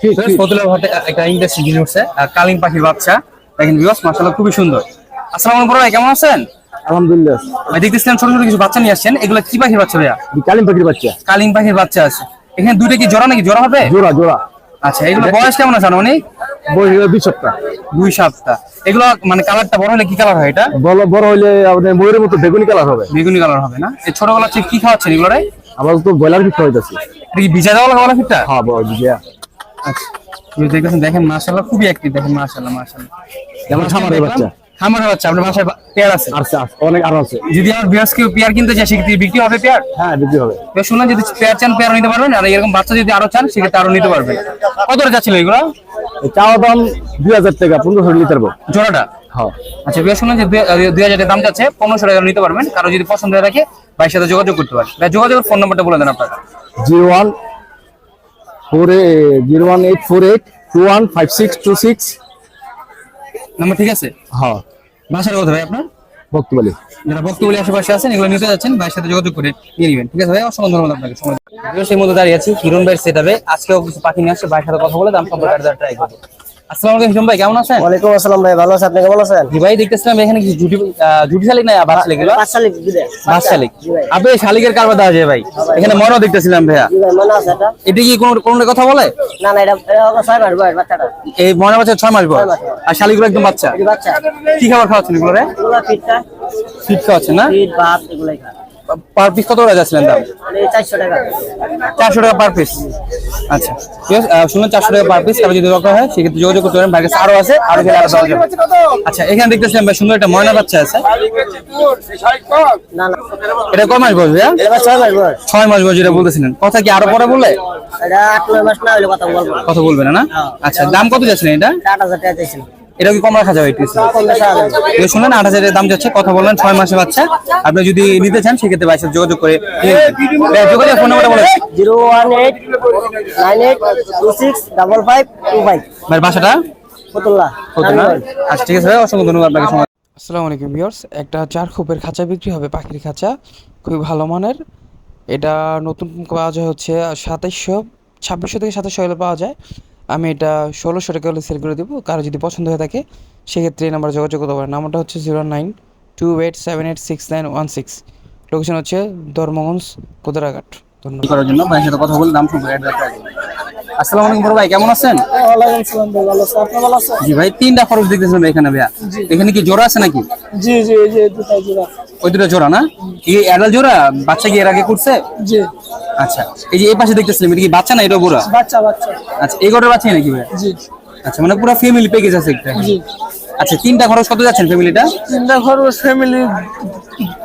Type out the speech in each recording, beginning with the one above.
ঠিক, ঠিক। একটা ইন্টারেস্টিং জিনিস উঠছে কালিং পাখির বাচ্চা দেখেন বিবাস মাসাল্লাহ খুবই সুন্দর। আসসালামু আলাইকুম ভাই কেমন আছেন? আলহামদুলিল্লাহ। ভাই দেখতেছিলাম ছোট ছোট কিছু বাচ্চা নিয়ে আসছেন। এগুলো কি পাখির বাচ্চা ভাইয়া? কালিম পাখির বাচ্চা। কালিং পাখির বাচ্চা আছে। এখানে দুটো কি জোড়া নাকি? জোড়া হবে? জোড়া জোড়া। আচ্ছা এগুলো বয়স কেমন আছে অনেক বয়স দুই সপ্তাহ। দুই সপ্তাহ। এগুলো মানে কালারটা বড় হলে কি কালার হয় এটা? বড় বড় আপনার ময়ূরের মতো বেগুনি কালার হবে। বেগুনি কালার হবে না? এই ছোটগুলো কি খাওয়াচ্ছেন এগুলো রে? আবার তো ব্রয়লার ফিট হইতেছে এটা কি ভিজা দেওয়া খাওয়া ফিটটা? হ্যাঁ আচ্ছা। দেখতেছেন দেখেন মাশাআল্লাহ খুবই অ্যাক্টিভ দেখেন মাশাআল্লাহ মাশাআল্লাহ। যেমন খামারের বাচ্চা। খামারের বাচ্চা আপনার বাসায় পেয়ার আছে? আছে, আছে, অনেক আরও আছে। যদি আমার বিয়াস কেউ পেয়ার কিনতে চায় সেক্ষেত্রে বিক্রি হবে পেয়ার? হ্যাঁ বিক্রি হবে। এবার শুনলাম যদি পেয়ার চান পেয়ার নিতে পারবেন আর এরকম বাচ্চা যদি আরও চান সেক্ষেত্রে আরও নিতে পারবেন। কত করে যাচ্ছিল এগুলো? এই চাওয়া দাম দুই হাজার টাকা পনেরোশো লিটার বো জোড়াটা? হ্যাঁ। আচ্ছা বিয়ার শুনলাম যে দুই- হাজার দাম যাচ্ছে পনেরোশো টাকা নিতে পারবেন। কারও যদি পছন্দ হয়ে থাকে ভাইয়ের সাথে যোগাযোগ করতে পারেন। যোগাযোগের ফোন নাম্বারটা বলে দেন আপনারা। Zero one four zero one eight four eight two one five six two six. Number ঠিক আছে? হ্যাঁ। বাসার কথা ভাই আপনার? বক্তবলি যারা বক্তব্য আশেপাশে আছেন এগুলো নিতে যাচ্ছেন ভাইয়ের সাথে যোগাযোগ করে নিয়ে নেবেন। ঠিক আছে ভাই? অসংখ্য ধন্যবাদ আপনাকে। সময় সেই মধ্যে দাঁড়িয়ে আছি। হিরণ ভাইয়ের সেটাবে আজকেও কিছু পাখি নিয়ে আসছে ভাইয়ের সাথে কথা বলে দাম সম্পর্কে ট্রাই করব। আসসালামু আলাইকুম হিরণ ভাই কেমন আছেন? ওয়ালাইকুম আসসালাম ভাই ভালো আছে। আপনি কেমন আছেন? জি ভাই দেখতেছিলাম এখানে কিছু জুটি জুটি শালিক নাই? বাচ্চা শালিক এগুলো? পাঁচ শালিক বাস শালিক। আপনি শালিকের কারবার দেওয়া যায় ভাই? এখানে মনও দেখতেছিলাম ভাইয়া। জি ভাই মনে আছে এটা। এটা কি কোনো কোনো কথা বলে? না না এটা এটা মাস বয়স বাচ্চাটা। এই মনে বাচ্চা ছয় মাস বয়স। আর শালিকগুলো একদম বাচ্চা। কি খাবার খাওয়াচ্ছেন এগুলো রে? এগুলো ফিটটা ফিট খাওয়াচ্ছেন না? ফিট ভাত এগুলাই খায়। পার পিস কত করে যাচ্ছিলেন দাম? মানে চারশো টাকা। চারশো টাকা পার পিস আচ্ছা ঠিক আছে আহ, চারশো টাকা পার পিস কারও যদি দরকার হয় সেক্ষেত্রে যোগাযোগ করতে পারেন। বাইরে আরও আছে আরও গেলে আরও দেওয়া আচ্ছা এখানে দেখতেছিলাম ভাই সুন্দর একটা ময়না বাচ্চা আছে। এটা কয় মাস বয়স ভাইয়া? ছয় মাস বয়স। ছয় মাস বয়স যেটা বলতেছিলেন। কথা কি আরও পরে বলে এটা কথা বলব। না আচ্ছা দাম কত যাচ্ছিলেন এটা? আট হাজার টাকা এটা কি কম রাখা যাবে একটু? শুনলেন আট হাজারের দাম যাচ্ছে কথা বললেন ছয় মাসে বাচ্চা। আপনি যদি নিতে চান সেক্ষেত্রে বাইশে যোগাযোগ করে যোগাযোগ ফোন নাম্বারটা বলে zero one eight nine eight two six double five two five. ভাই বাসাটা? আচ্ছা ঠিক আছে অসংখ্য ধন্যবাদ আপনাকে আসসালামু আলাইকুম ভিউয়ার্স একটা চার খোপের খাঁচা বিক্রি হবে পাখির খাঁচা। খুবই ভালো মানের। এটা নতুন পাওয়া যায় হচ্ছে সাতাইশশো ছাব্বিশশো থেকে সাতাশশো পাওয়া যায়। আমি এটা ষোলোশো টাকা হলে সেল করে দেবো। কারও যদি পছন্দ হয়ে থাকে সেক্ষেত্রে এই নাম্বার যোগাযোগ করতে পারেন। নাম্বারটা হচ্ছে zero nine two eight seven eight six nine one six location হচ্ছে ধর্মগঞ্জ কোদারাঘাট। ধন্যবাদ। করার জন্য ভাইয়ের সাথে কথা বলে দাম সম্পর্কে আসসালামু আলাইকুম বড় ভাই কেমন আছেন? ওয়ালাইকুম ভাই ভালো আছে আপনি ভালো আছেন? জি ভাই তিনটা খরচ এখানে ভাইয়া। এখানে কি জোড়া আছে নাকি? জি জি এই যে দুটা জোড়া। ওই দুটো জোড়া না? এই অ্যাডাল জোড়া? বাচ্চা কি এর আগে করছে জি। আচ্ছা এই যে এই পাশে দেখতেছিলাম এটা কি বাচ্চা না এটা বুড়া? বাচ্চা বাচ্চা। আচ্ছা এই গোটার বাচ্চা নাকি ভাইয়া জি। আচ্ছা মানে পুরো ফ্যামিলি প্যাকেজ আছে একটা। জি। আচ্ছা তিনটা খরচ কত যাচ্ছেন ফ্যামিলিটা তিনটা খরচ ফ্যামিলি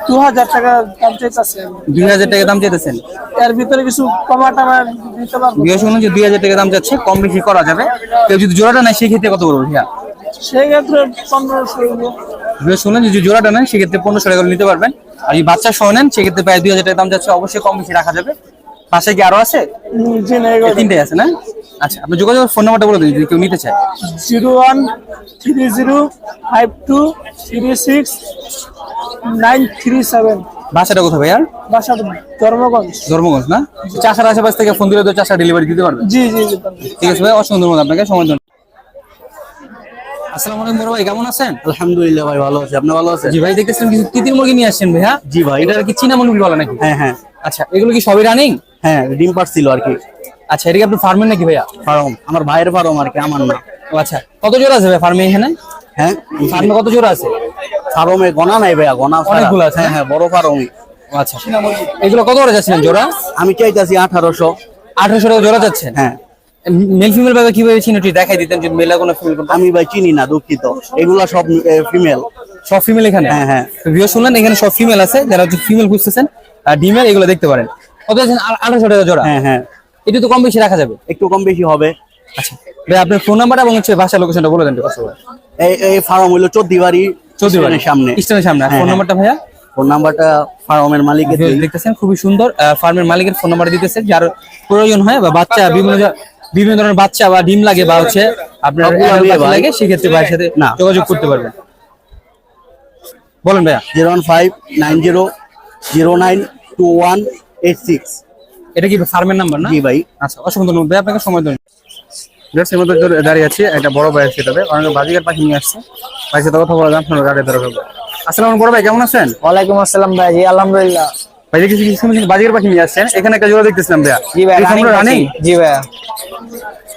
দু হাজার টাকা দাম চাইতেছে। দুই হাজার টাকা দাম চাইতেছেন? এর ভিতরে কিছু কমা টামা দিতে পারব? বিয়ে শুনুন যে দুই হাজার টাকা দাম যাচ্ছে কম বেশি করা যাবে। কেউ যদি জোড়াটা নেয় সেক্ষেত্রে কত করব ভাইয়া? সেই ক্ষেত্রে পনেরোশো বিয়ে শুনুন যে যদি জোড়াটা নেন সেক্ষেত্রে পনেরোশো টাকা নিতে পারবেন। আর যদি বাচ্চা সহ নেন সেক্ষেত্রে প্রায় দুই হাজার টাকা দাম যাচ্ছে অবশ্যই কম বেশি রাখা যাবে। পাশে কি আরও আছে? জি না আছে না? আচ্ছা আপনি যোগাযোগ ফোন নাম্বারটা বলে দিন যদি কেউ নিতে চায়। Zero one three zero five two three six nine three seven. বাসাটা কোথায় ভাইয়া? বাসা ধর্মগঞ্জ। ধর্মগঞ্জ না? চাষার আশেপাশ থেকে ফোন দিলে তো চাষা ডেলিভারি দিতে পারবেন জি জি জি ঠিক আছে ভাই অসংখ্য ধন্যবাদ আপনাকে সময় জন্য। আসসালামু আলাইকুম ভাই কেমন আছেন? আলহামদুলিল্লাহ ভাই ভালো আছে। আপনি ভালো আছেন? জি ভাই দেখতেছিলাম কিছু তিতির মুরগি নিয়ে আসছেন ভাইয়া? জি ভাই। এটা কি চীনা মুরগি বলে নাকি? হ্যাঁ হ্যাঁ। আচ্ছা এগুলো কি সবই রানিং হ্যাঁ ডিম পারছিল আর কি। আচ্ছা এটা কি আপনি ফার্মের নাকি ভাইয়া? ফার্ম আমার ভাইয়ের ফার্ম আর কি আমার না। ও আচ্ছা কত জোড়া আছে ভাই ফার্মে এখানে? হ্যাঁ ফার্মে কত জোড়া আছে? ফার্মে গোনা নাই ভাইয়া গোনা অনেকগুলো আছে, হ্যাঁ হ্যাঁ বড় ফার্মই আচ্ছা এগুলো কত করে যাচ্ছিলেন জোড়া? আমি চাইতাছি আঠারোশো। আঠারোশো টাকা জোড়া যাচ্ছেন হ্যাঁ। মেল ফিমেল ভাবে কীভাবে চিনি একটু দেখাই দিতেন যদি মেলা কোনো ফিমেল আমি ভাই চিনি না দুঃখিত। এগুলা সব ফিমেল সব ফিমেল এখানে? হ্যাঁ, হ্যাঁ। ভিডিও শুনলেন এখানে সব ফিমেল আছে। যারা হচ্ছে ফিমেল খুঁজতেছেন ডিমেল এগুলো দেখতে পারেন। কত যাচ্ছেন আঠারোশো টাকা জোড়া। হ্যাঁ হ্যাঁ। এটা তো কম বেশি রাখা যাবে। একটু কম বেশি হবে। আচ্ছা। ভাই আপনার ফোন নাম্বার এবং হচ্ছে লোকেশনটা বলে দেন এই এই ফার্ম হইল চোদ্দি বাড়ি চৌধুরী বাড়ি। সামনে। স্টেশনের সামনে। হ্যাঁ, ফোন হ্যাঁ। নাম্বারটা ভাইয়া? ফোন নাম্বারটা ফার্মের মালিকের দেখতেছেন খুবই সুন্দর ফার্মের মালিকের ফোন নাম্বার দিতেছে যার প্রয়োজন হয় বা বাচ্চা বিভিন্ন বিভিন্ন ধরনের বাচ্চা বা ডিম লাগে বা হচ্ছে আপনার। লাগে সেক্ষেত্রে ভাইয়ের সাথে না। যোগাযোগ করতে পারবেন। বলেন ভাইয়া। Zero one five nine zero zero nine two one eight six এটা কি ফার্মের নাম্বার না? জি ভাই। আচ্ছা অসংখ্য ধন্যবাদ। ভাই আপনাকে সময় দেন এর মধ্যে দাঁড়িয়ে আছে একটা বড় ভাই আছে অনেক বাজিকার পাখি নিয়ে আসছে। ভাই সাথে কথা বলা যান শোনো ধরে ফেলব। আসসালাম বড় ভাই কেমন আছেন? ওয়ালাইকুম আসসালাম ভাই জি আলহামদুলিল্লাহ। ভাই কিছু বাজিকার পাখি নিয়ে আসছেন। এখানে একটা জোড়া দেখতেছিলাম ভাইয়া। জি ভাই এই রানিং জি ভাই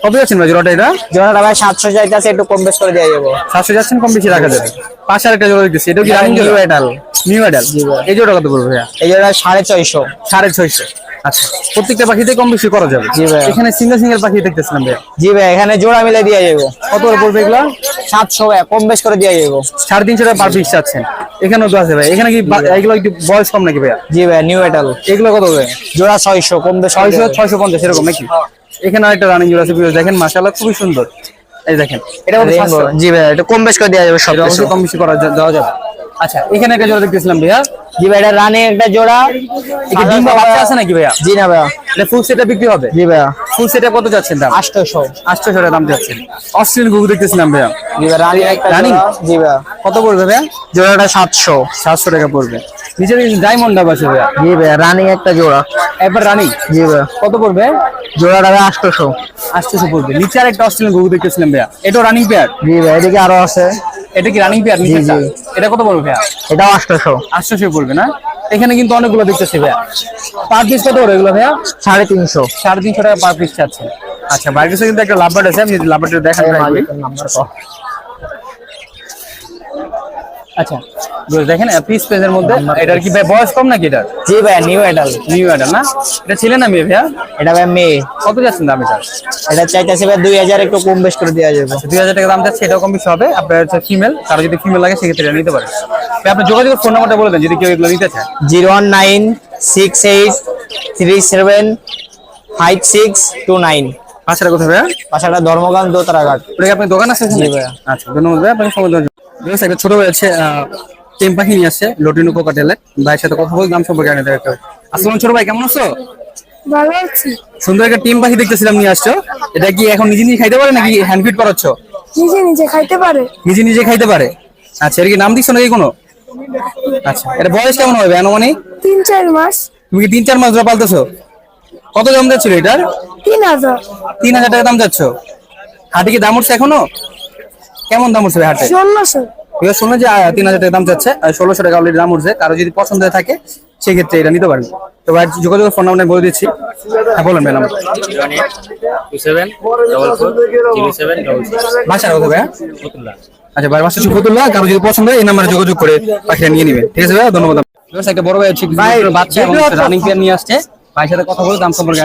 কত যাচ্ছেন ভাই জোড়াটা এটা? জোড়াটা ভাই সাতশো চাইতেছে একটু কম বেশ করে দিয়ে যাব। সাতশো যাচ্ছেন কম বেশি রাখা যাবে। পাশে আরেকটা জোড়া দেখতেছি এটা কি রানিং জোড়া? Idol। নিউ আইডাল এই জোড়া কত পড়বে ভাইয়া? এই জোড়া সাড়ে ছয়শো। সাড়ে ছয়শো। আচ্ছা প্রত্যেকটা পাখিতে কম বেশি করা যাবে? জি ভাইয়া। এখানে সিঙ্গেল সিঙ্গেল পাখি দেখতেছিলাম ভাইয়া। জি ভাই এখানে জোড়া মিলে দিয়ে যাব। কত করে পড়বে এগুলো? সাতশো ভাই কম বেশ করে দিয়ে যাব। সাড়ে তিনশো টাকা পার পিস চাচ্ছেন। এখানেও তো আছে ভাই। এখানে কি এগুলো একটু বয়স কম নাকি ভাইয়া? জি ভাই নিউ এটাল এগুলো কত ভাই জোড়া ছয়শো কম ছয়শো ছয়শো পঞ্চাশ এরকম নাকি? এখানে আরেকটা রানিং জোড়া আছে দেখেন মাসাল্লাহ খুবই সুন্দর। এই দেখেন এটা জি ভাই এটা কম বেশ করে দেওয়া যাবে সব কম বেশি করা দেওয়া যাবে। আচ্ছা এখানে একটা জোড়া দেখতেছিলাম ভাইয়া। জি ভাই এটা রানী একটা জোড়া। এটা ডিম বাচ্চা আছে নাকি ভাইয়া? জি না ভাইয়া। এটা ফুল সেটটা বিক্রি হবে? জি ভাইয়া। ফুল সেটে কত যাচ্ছেন দাম? আটশোশো। আটশো টাকা দাম যাচ্ছেন অস্ট্রেলিয়ান গুগু দেখতেছিলাম ভাইয়া? জি ভাই রানী একটা রানী? জি ভাইয়া। কত পড়বে ভাইয়া? জোড়াটা সাতশো। সাতশো টাকা পড়বে। নিচে ডায়মন্ড ডাব আছে ভাইয়া? জি ভাইয়া রানী একটা জোড়া। একবার রানি? জি ভাইয়া। কত পড়বে? জোড়াটা ভাই আটশোশো। আটশোশো পড়বে। নিচে আর একটা অস্ট্রেলিয়ান গুগু দেখতেছিলাম ভাইয়া। এটাও রানিং পেয়ার জি ভাই এদিকে আরও আছে। এটা কি রানিং পেয়ার নিচে জি। এটা কত পড়বে ভাইয়া? এটাও আটশোশো। আটশোশো পড়বে। না? এখানে কিন্তু অনেকগুলো দেখতেছি ভাইয়া। পার পিস কত করে এগুলো ভাইয়া? সাড়ে তিনশো। সাড়ে তিনশো টাকা পার পিস চাচ্ছে আচ্ছা বাইরের কিন্তু একটা লাভবার্ড আছে আমি যদি লাভবার্ডটা দেখান try করি। নাম্বার কত আচ্ছা। দেখেন পিস পেজের মধ্যে এটার কি ভাই বয়স কম নাকি এটার? জি ভাই নিউ এটাল নিউ অ্যাডাল না? এটা ছিলেন না মেয়ে ভাইয়া? এটা ভাই মেয়ে। কত যাচ্ছেন দাম এটা এটা চাইতেছে ভাই দুই হাজার একটু কম বেশ করে দেওয়া যাবে। দুই হাজার টাকা দাম যাচ্ছে এটাও কম বেশি হবে। আপনার হচ্ছে ফিমেল কারও যদি ফিমেল লাগে সেক্ষেত্রে এটা নিতে পারে। ভাই, আপনার যোগাযোগের ফোন নাম্বারটা বলে দেন যদি কেউ এগুলো নিতে চায়। Zero one nine six eight three seven five six two nine. আচ্ছা কোথায় ভাইয়া? পাশাটা ধর্মগান দোতারাঘাট আপনার দোকান আছে ভাইয়া। আচ্ছা ধন্যবাদ ভাই আপনাকে সময় একটা ছোট ভাই আছে টেম পাখি নিয়ে আসছে লটিনো কোকাটেলের ভাইয়ের সাথে কথা বলে দাম সম্পর্কে জানিয়ে দেবে আসসালাম ছোট ভাই কেমন আছো? ভালো আছি। সুন্দর একটা টিম পাখি দেখতেছিলাম নিয়ে আসছো। এটা কি এখন নিজে নিজে খাইতে পারে নাকি হ্যান্ড ফিট করাচ্ছ? নিজে নিজে খাইতে পারে। নিজে নিজে খাইতে পারে? আচ্ছা এর কি নাম দিচ্ছ নাকি কোনো? আচ্ছা এটা বয়স কেমন হবে আনুমানিক? তিন চার মাস। তুমি কি তিন চার মাস ধরে পালতেছো? কত দাম যাচ্ছিল এটার? তিন হাজার। তিন হাজার টাকা দাম যাচ্ছ। হাটে কি দাম উঠছে এখনও? কেমন দাম উঠছে ভাই হাটে? ষোলোশো। এবার শুনলেন যে তিন হাজার টাকা দাম যাচ্ছে ষোলোশো টাকা অলরেডি দাম উঠছে। কারও যদি পছন্দ হয়ে থাকে সেক্ষেত্রে এটা নিতে পারবে তো ভাই যোগাযোগের ফোন নাম্বার বলে দিচ্ছি। হ্যাঁ বলেন ম্যাডাম বাসার কথা ভাইয়া আচ্ছা ভাই বাসা সুফতুল্লাহ কারও যদি পছন্দ হয় এই নাম্বারে যোগাযোগ করে পাখিটা নিয়ে নেবেন। ঠিক আছে ভাইয়া ধন্যবাদ। একটা বড় ভাই আছে কিছু বাচ্চা রানিং পেয়ার নিয়ে আসছে। ভাইয়ের সাথে কথা বলে দাম সম্পর্কে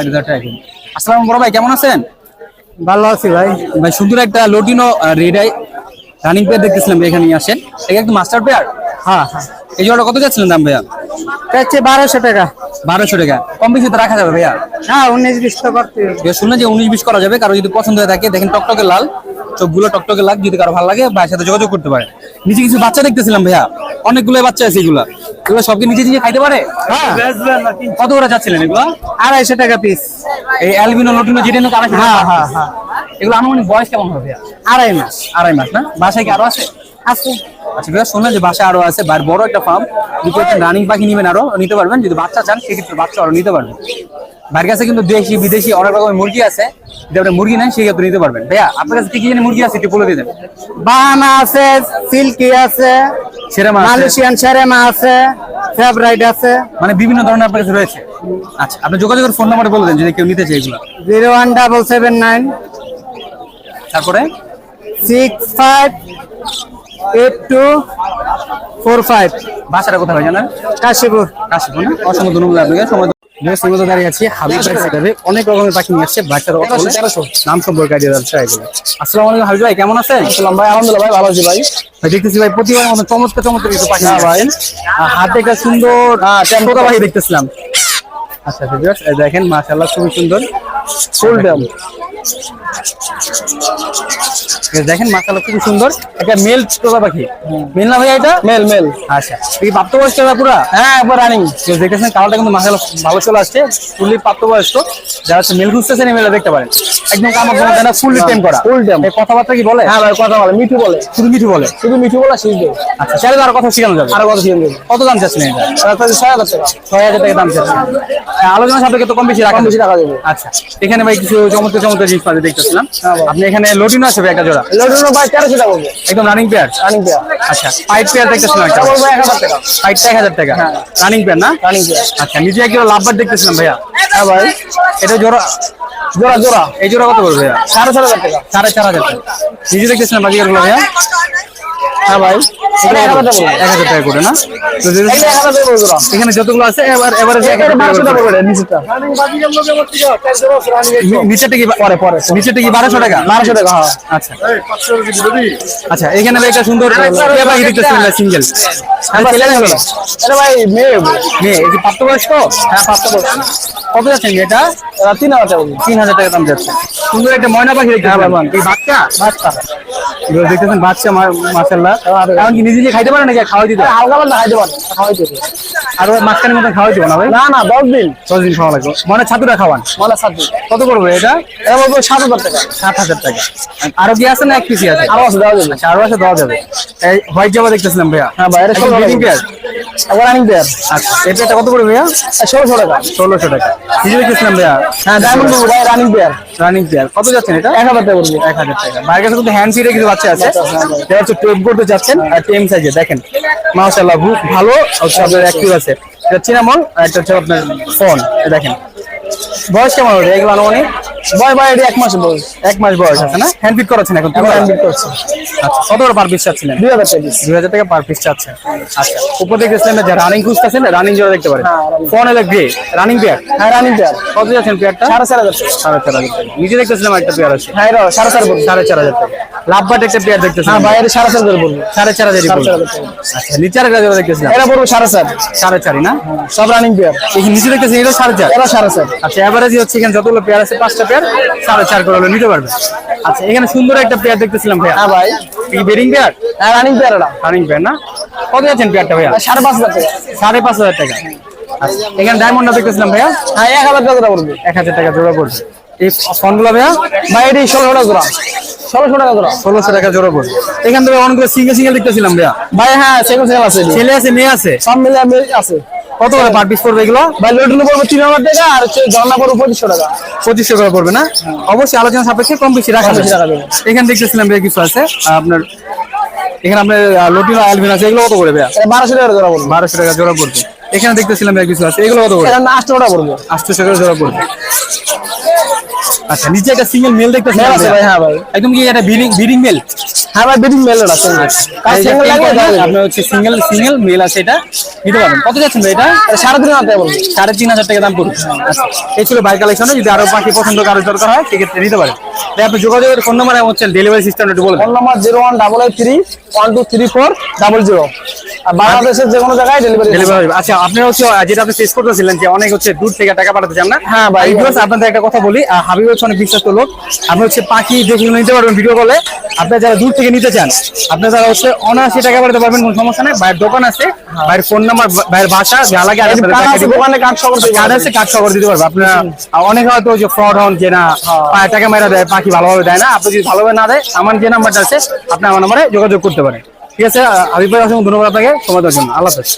আসসালাম বড় ভাই কেমন আছেন? ভালো আছি ভাই। ভাই সুন্দর একটা Lotino red eye running pair দেখতেছিলাম এখানে আসেন। এটা একটু মাস্টার পেয়ার হ্যাঁ হ্যাঁ। এই জোড়া কত যাচ্ছিলেন দাম ভাইয়া? চাইছে বারোশো টাকা। বারোশো টাকা। কম বেশি তো রাখা যাবে ভাইয়া? হ্যাঁ উনিশ বিশ তো করতে শুনলেন যে উনিশ বিশ করা যাবে কারও যদি পছন্দ হয়ে থাকে দেখেন টকটকে লাল চোখগুলো টকটকে লাল যদি কারও ভালো লাগে ভাইয়ের সাথে যোগাযোগ করতে পারে। নিচে কিছু বাচ্চা দেখতেছিলাম ভাইয়া? অনেকগুলো বাচ্চা আছে এগুলা। এগুলো সবকে নিচে নিচে খাইতে পারে? হ্যাঁ। কত করে যাচ্ছিলেন এগুলো? আড়াইশো টাকা পিস এই অ্যালবিনো লোটিনো যেটা নাকি আড়াইশো হ্যাঁ হ্যাঁ হ্যাঁ। এগুলো আনুমানিক বয়স কেমন হবে? আড়াই মাস। আড়াই মাস না? বাসায় কি আরও আছে? আছে। আচ্ছা ভাইয়া শুনলেন যে বাসায় আরও আছে বার বড় একটা ফার্ম যদি রানিং পাখি নেবেন আরও নিতে পারবেন। যদি বাচ্চা চান সেক্ষেত্রে বাচ্চা আরও নিতে পারবেন। বাড়ির কাছে কিন্তু দেশি বিদেশি অনেক রকমের মুরগি আছে। যদি আপনি মুরগি নেন সেক্ষেত্রে নিতে পারবেন। ভাইয়া আপনার কাছে কি কি জানি মুরগি আছে একটু বলে দিয়ে দেন। বাহানা আছে সিল্কি আছে সেরা মাছ মালয়েশিয়ান সেরেমা আছে ফেভারাইট আছে। মানে বিভিন্ন ধরনের আপনার কাছে রয়েছে। আচ্ছা আপনি যোগাযোগের ফোন নাম্বার বলে দেন যদি কেউ নিতে চাই এগুলো। Zero one double seven nine তারপরে? Six five eight two four five বাসাটা কোথায় ভাই জানেন? কাশীপুর। কাশিপুর না? অসংখ্য ধন্যবাদ আপনাকে। সময় দেওয়ার দাঁড়িয়ে আছি। হাবিব ভাই সেটাবে অনেক রকমের পাখি নিয়ে আসছে। বাচ্চারা নাম সম্পর্কে আইডিয়া দেওয়ার ট্রাই আসসালামু আলাইকুম হাবিব ভাই কেমন আছেন? আসসালাম ভাই আলহামদুলিল্লাহ ভাই ভালো আছি ভাই। ভাই দেখতেছি ভাই প্রতিবার মতো চমৎকার চমৎকার কিছু পাখি ভাই। হাতে একটা সুন্দর পাখি দেখতেছিলাম। আচ্ছা এই দেখেন মাশাআল্লাহ খুবই সুন্দর। ফুল ড্যাম দেখেন মাশাআল্লাহ খুবই সুন্দর। একটা মেল টোকা পাখি। মেল না ভাই এটা? Male male. আচ্ছা এই প্রাপ্তবয়স্ক এরা পুরা? হ্যাঁ একবার রানিং কেউ দেখেছেন কালারটা কিন্তু মাশাআল্লাহ ভালো চলে আসছে ফুললি প্রাপ্তবয়স্ক। যারা হচ্ছে মেল খুঁজতেছেন এই মেলা দেখতে পারেন। একদম কামার জন্য দেয় না ফুললি টেম করা। Full tame। এই কথাবার্তা কি বলে? হ্যাঁ ভাই কথা বলে মিঠু বলে। শুধু মিঠু বলে? শুধু মিঠু বলে শিখবে। আচ্ছা চাইলে আরও কথা শেখানো যাবে। আরও কথা শিখবে কত দাম চাচ্ছেন এটা? ছয় হাজার টাকা। ছয় হাজার টাকা দাম চাচ্ছেন। আলোচনা সাপেক্ষে তো কম বেশি রাখা বেশি রাখা যাবে। আচ্ছা এখানে ভাই কিছু চমৎকার চমৎকার জিনিস পাতে দেখতেছিলাম। আপনি এখানে লটিনো আছে একটা জোড়া? লটুনো ভাই তেরোশো টাকা বলব একদম রানিং পেয়ার রানিং পেয়ার আচ্ছা পেয়ার দেখতেছিলাম একটা। বলব এক হাজার টাকা। পাইপটা এক হাজার টাকা। রানিং পেয়ার না? রানিং পেয়ার আচ্ছা নিচে এক জোড়া লাভবার দেখতেছিলাম ভাইয়া। হ্যাঁ ভাই। এটা জোড়া? জোড়া জোড়া। এই জোড়া কত পড়বে ভাইয়া? সাড়ে চার হাজার টাকা। সাড়ে চার হাজার টাকা। নিজে দেখতেছিলামগুলো ভাইয়া। হ্যাঁ ভাই। এক হাজার টাকা করে না? এখানে যতগুলো আছে এবার এবারে নিচেটা কি পরে পরে। নিচেটা কি বারোশো টাকা? বারোশো টাকা হ্যাঁ। আচ্ছা। আচ্ছা এখানে একটা সুন্দর সিঙ্গেল। হ্যাঁ ভাই, মেয়ে। মেয়ে প্রাপ্তবয়স্ক? হ্যাঁ বলব কত যাচ্ছেন এটা? এটা তিন হাজার টাকা তিন হাজার টাকা দাম যাচ্ছে। সুন্দর একটা ময়না পাখি দেখতে এই বাচ্চা? বাচ্চা। দেখতেছেন বাচ্চা মাসাল্লাহ কারণ কি নিজে নিজে খাইতে পারে নাকি? খাওয়াই দিতে হালকা পাতলা খাইতে পারে। খাওয়াই দেবে আর মাঝখানের মতো খাওয়াই দিব না ভাই? না না দশ দিন। দশ দিন খাওয়া লাগবে। মনে ছাতুটা খাওয়ান। সাত দিন কত করবে এটা? এটা বলব সাত হাজার টাকা। সাত হাজার টাকা। আরও কি আছে না এক পিসি আছে? আরও আছে দেওয়া যাবে। আচ্ছা আরও আছে দেওয়া যাবে। হোয়াইট জামা দেখতেছিলাম ভাইয়া। হ্যাঁ ভাই এটা পেয়ার টাকা রানিং পেয়ার আচ্ছা কত করে ভাইয়া? ষোলোশো টাকা। ষোলোশো টাকা। ভাইয়া? হ্যাঁ ডায়মন্ড ভাই রানিং পেয়ার রানিং পেয়ার কত যাচ্ছেন এটা? এক হাজার টাকা এক হাজার টাকা। বাইরের কাছে কিন্তু হ্যান্ড কিছু বাচ্চা আছে। এটা হচ্ছে টেপ করতে যাচ্ছেন। আর টেম সাইজে দেখেন। মাশাআল্লাহ ভালো। আপনার অ্যাক্টিভ আছে। এটা চিনামল আর এটা হচ্ছে আপনার ফোন দেখেন। বয়স কেমন হবে? এগুলো আনুমানিক? ভাই এটা এক মাস বয়স। এক মাস বয়স আছে না? হ্যান্ড ফিট করাচ্ছেন এখন হ্যান্ড ফিট করছে। আচ্ছা কত পার পিস চাচ্ছিলেন? দুই হাজার টাকা দুই হাজার টাকা পার পিস চাচ্ছেন। আচ্ছা উপর দেখতেছিলেন যে রানিং খুঁজতেছেন রানিং জোড়া দেখতে পারেন। হ্যাঁ। এলে গ্রে রানিং পেয়ার হ্যাঁ রানিং পেয়ার কত যাচ্ছেন পেয়ারটা সাড়ে চার হাজার। সাড়ে চার হাজার নিজে দেখতেছিলাম একটা পেয়ার আছে। হ্যাঁ সাড়ে চার বলব সাড়ে চার হাজার টাকা। লাভবাট একটা পেয়ার দেখতেছিলাম। হ্যাঁ এটা সাড়ে চার হাজার বলব। সাড়ে চার বলব। হাজার। আচ্ছা একটা জোড়া দেখতেছিলাম। এটা পড়ব সাড়ে চার। সাড়ে চারই না? সব রানিং পেয়ার এই নিচে দেখতেছি এটা সাড়ে চার? এটা সাড়ে চার। আচ্ছা এভারেজ হচ্ছে এখানে যতগুলো পেয়ার আছে পাঁচটা পেয়ার সাড়ে চার করে নিতে পারবে। আচ্ছা এখানে সুন্দর একটা পেয়ার দেখতেছিলাম ভাইয়া। হ্যাঁ ভাই। বেডিং পেয়ার হ্যাঁ রানিং পেয়ার রানিং পেয়ার না? কত যাচ্ছেন পেয়ারটা ভাইয়া? সাড়ে পাঁচ হাজার টাকা। সাড়ে পাঁচ হাজার টাকা। আচ্ছা এখানে ডায়মন্ডটা দেখতেছিলাম ভাইয়া? হ্যাঁ এক হাজার টাকা পড়বে। এক হাজার টাকা জোড়া পড়বে। এই ফোনগুলো ভাইয়া? ভাই এটি ষোলোশো টাকা জোড়া। ষোলোশো টাকা জোড়া। ষোলোশো টাকা জোড়া পড়বে। এখান থেকে অনেকগুলো সিঙ্গেল সিঙ্গেল দেখতেছিলাম ভাইয়া। ভাই হ্যাঁ সেকেন্ড সেকেন্ড আছে ছেলে আছে মেয়ে আছে? সব মিলে আছে। কত করে পার পিস পড়বে এগুলো? ভাই লোটুনো পড়বে তিন হাজার টাকা আর হচ্ছে ঝর্ণা পড়বে পঁচিশশো টাকা। পঁচিশশো করে পড়বে না? অবশ্যই আলোচনা সাপেক্ষে কম বেশি রাখা যাবে। এখানে দেখতেছিলাম বেশ কিছু আছে। আপনার এখানে আপনার লটিনো আলভিন আছে এগুলো কত করে ভাই বারোশো টাকা জোড়া পড়বে। বারোশো টাকা জোড়া পড়বে। এখানে দেখতেছিলাম বেশ কিছু আছে এগুলো কত করে? আটশো টাকা পড়ব। আটশো টাকা জোড়া পড়বে। আচ্ছা নিচে একটা সিঙ্গেল মেল দেখতেছি মেল আছে ভাই, হ্যাঁ ভাই। একদম কি এটা মেল হ্যাঁ ভাই মেল সিঙ্গেল লাগে আপনার হচ্ছে সিঙ্গেল সিঙ্গেল মেল আছে এটা। নিতে পারবেন। কত যাচ্ছেন এটা? সাড়ে তিন হাজার টাকা বলব সাড়ে তিন হাজার টাকা দাম পড়বে। আচ্ছা এই ছিল বাই কালেকশনে যদি আরও পাখি পছন্দ কারও দরকার হয় সেক্ষেত্রে নিতে পারেন। তাই আপনি যোগাযোগের ফোন নাম্বার এবং হচ্ছে ডেলিভারি সিস্টেম একটু phone number zero one double eight three one two three four double zero আর বাংলাদেশের যে কোনো জায়গায় ডেলিভারি ডেলিভারি আচ্ছা আপনার হচ্ছে যেটা আপনি শেষ করতেছিলেন যে অনেক হচ্ছে দূর থেকে টাকা পাঠাতে চান না? হ্যাঁ ভাই। আপনাদের একটা কথা বলি। হাবিব হচ্ছে অনেক বিশ্বাস্ত লোক আপনি হচ্ছে পাখি দেখে নিতে পারবেন ভিডিও কলে আপনি যারা দূর থেকে নিতে চান আপনি যারা হচ্ছে অনায়াসে টাকা পাঠাতে পারবেন কোনো সমস্যা নেই। বাইরের দোকান আছে বাইরের ফোন নাম্বার বাইরের ভাষা যা লাগে। দোকানে কার্ড সহ কার্ড আছে কার্ড সহ দিতে পারবে আপনারা অনেক হয়তো যে ফ্রড হন যে না পায়ে টাকা মেরা দেয় পাখি ভালোভাবে দেয় না। আপনি যদি ভালোভাবে না দেয় আমার যে নাম্বারটা আছে আপনি আমার নাম্বারে যোগাযোগ করতে পারেন। ঠিক আছে হাবিব ভাই অসংখ্য ধন্যবাদ আপনাকে সময় দেওয়ার জন্য। আল্লাহ হাফেজ।